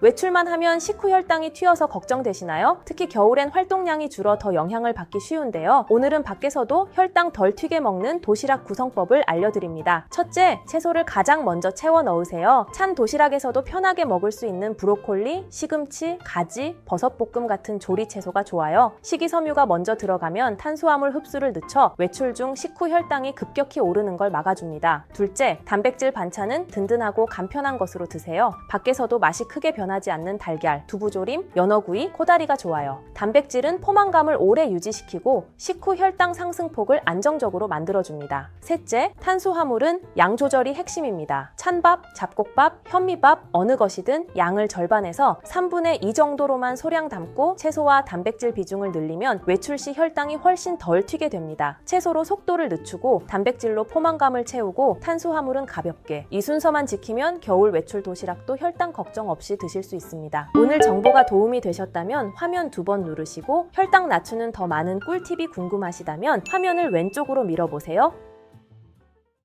외출만 하면 식후 혈당이 튀어서 걱정되시나요? 특히 겨울엔 활동량이 줄어 더 영향을 받기 쉬운데요. 오늘은 밖에서도 혈당 덜 튀게 먹는 도시락 구성법을 알려드립니다. 첫째, 채소를 가장 먼저 채워 넣으세요. 찬 도시락에서도 편하게 먹을 수 있는 브로콜리, 시금치, 가지, 버섯볶음 같은 조리 채소가 좋아요. 식이섬유가 먼저 들어가면 탄수화물 흡수를 늦춰 외출 중 식후 혈당이 급격히 오르는 걸 막아줍니다. 둘째, 단백질 반찬은 든든하고 간편한 것으로 드세요. 밖에서도 맛이 크게 변 하지 않는 달걀, 두부조림, 연어구이, 코다리가 좋아요. 단백질은 포만감을 오래 유지시키고 식후 혈당 상승폭을 안정적으로 만들어줍니다. 셋째, 탄수화물은 양 조절이 핵심입니다. 찬밥, 잡곡밥, 현미밥 어느 것이든 양을 절반에서 3분의 2 정도로만 소량 담고 채소와 단백질 비중을 늘리면 외출 시 혈당이 훨씬 덜 튀게 됩니다. 채소로 속도를 늦추고 단백질로 포만감을 채우고 탄수화물은 가볍게 이 순서만 지키면 겨울 외출 도시락도 혈당 걱정 없이 드실 수 있습니다. 오늘 정보가 도움이 되셨다면 화면 두 번 누르시고 혈당 낮추는 더 많은 꿀팁이 궁금하시다면 화면을 왼쪽으로 밀어보세요.